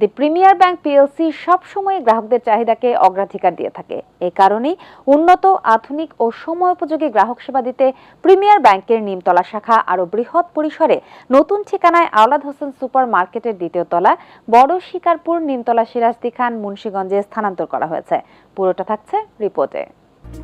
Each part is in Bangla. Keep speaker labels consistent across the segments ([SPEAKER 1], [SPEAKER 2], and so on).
[SPEAKER 1] দি প্রিমিয়ার ব্যাংক পিএলসি সবসময় গ্রাহকদের চাহিদাকে অগ্রাধিকার দিয়ে থাকে। এ কারণেই উন্নত, আধুনিক ও সময়োপযোগী গ্রাহক সেবা দিতে প্রিমিয়ার ব্যাংকের নিমতলা শাখা আরও বৃহৎ পরিসরে নতুন ঠিকানায় আওলাদ হোসেন সুপার মার্কেটের দ্বিতীয় তলা বড় শিকারপুর নিমতলা সিরাজদি খান মুন্সীগঞ্জে স্থানান্তর করা হয়েছে। পুরোটা থাকছে রিপোর্টে।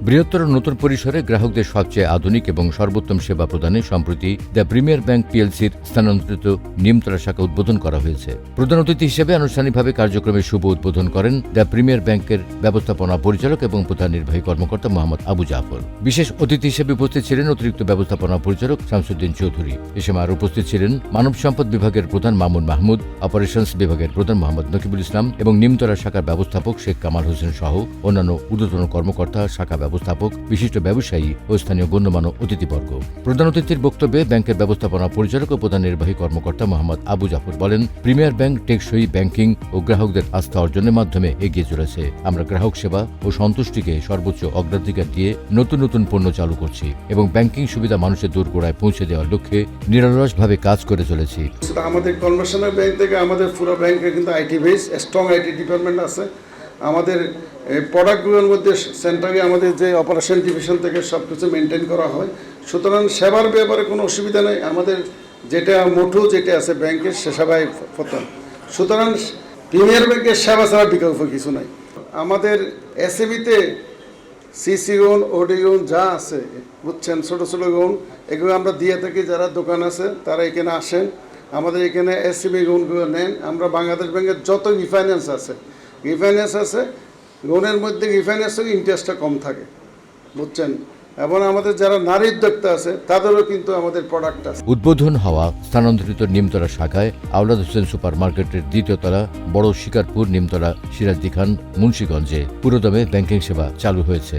[SPEAKER 2] বৃহত্তর নতুন পরিসরে গ্রাহকদের সবচেয়ে আধুনিক এবং সর্বোত্তম সেবা প্রদানে সম্প্রতি দ্য প্রিমিয়ার ব্যাংক পিএলসির স্থানান্তরিত নিমতলা শাখা উদ্বোধন করা হয়েছে। প্রধান অতিথি হিসেবে আনুষ্ঠানিকভাবে কার্যক্রমের শুভ উদ্বোধন করেন দ্য প্রিমিয়ার ব্যাংকের ব্যবস্থাপনা পরিচালক এবং প্রধান নির্বাহী কর্মকর্তা মোহাম্মদ আবু জাফর। বিশেষ অতিথি হিসেবে উপস্থিত ছিলেন অতিরিক্ত ব্যবস্থাপনা পরিচালক শামসুদ্দিন চৌধুরী। এ সময় আরও উপস্থিত ছিলেন মানব সম্পদ বিভাগের প্রধান মামুন মাহমুদ, অপারেশনস বিভাগের প্রধান মোহাম্মদ নকিবুল ইসলাম এবং নিমতলা শাখার ব্যবস্থাপক শেখ কামাল হোসেন সহ অন্যান্য ঊর্ধ্বতন কর্মকর্তা, শাখা ব্যবস্থাপক, বিশিষ্ট ব্যবসায়ী ও স্থানীয় গণ্যমান্য অতিথিবর্গ। প্রধান অতিথির বক্তব্যে ব্যাংকের ব্যবস্থাপনা পরিচালক ও প্রধান নির্বাহী কর্মকর্তা মোহাম্মদ আবু জাফর বলেন, প্রিমিয়ার ব্যাংক টেকসই ব্যাংকিং ও গ্রাহকদের আস্থা অর্জনের মাধ্যমে এগিয়ে চলেছে। আমরা গ্রাহক সেবা ও সন্তুষ্টিকে সর্বোচ্চ অগ্রাধিকার দিয়ে নতুন নতুন পণ্য চালু করছি এবং ব্যাংকিং সুবিধা মানুষের দোরগোড়ায় পৌঁছে দেওয়ার লক্ষ্যে নিরলসভাবে কাজ করে চলেছি।
[SPEAKER 3] আমাদের কনভেনশনাল ব্যাংক থেকে আমাদের পুরো ব্যাংকে কিন্তু IT base strong IT department আছে। আমাদের প্রোডাক্টগুলোর মধ্যে সেন্টারে আমাদের যে অপারেশন ডিভিশন থেকে সব কিছু মেনটেন করা হয়। সুতরাং সেবার ব্যাপারে কোনো অসুবিধা নেই। আমাদের যেটা মোটো যেটা আছে ব্যাংকের, সে সেবাই প্রথম। সুতরাং প্রিমিয়ার ব্যাংকের সেবা ছাড়া বিকল্প কিছু নাই। আমাদের এসএবিতে সিসি লোন ওডি লোন যা আছে, বুঝছেন, ছোটো ছোটো লোন এগুলো আমরা দিয়ে থাকি। যারা দোকান আছে, তারা এখানে আসেন। আমাদের এখানে এসসিবি লোনগুলো নেন। আমরা বাংলাদেশ ব্যাংকের যত রিফাইন্যান্স আছে রিফাইন্যান্স আছে লোনের মধ্যে রিফাইন্যান্সের ইন্টারেস্টটা কম থাকে, বুঝছেন? এবং আমাদের যারা নারী উদ্যোক্তা আছে, তাদেরও কিন্তু আমাদের প্রোডাক্ট আছে।
[SPEAKER 2] উদ্বোধন হওয়া স্থানান্তরিত নিমতলা শাখায় আওলাদ হোসেন সুপার মার্কেটের দ্বিতীয়তলা বড় শিকারপুর নিমতলা, সিরাজদি খান, মুন্সীগঞ্জে। পুরোদমে ব্যাংকিং সেবা চালু হয়েছে।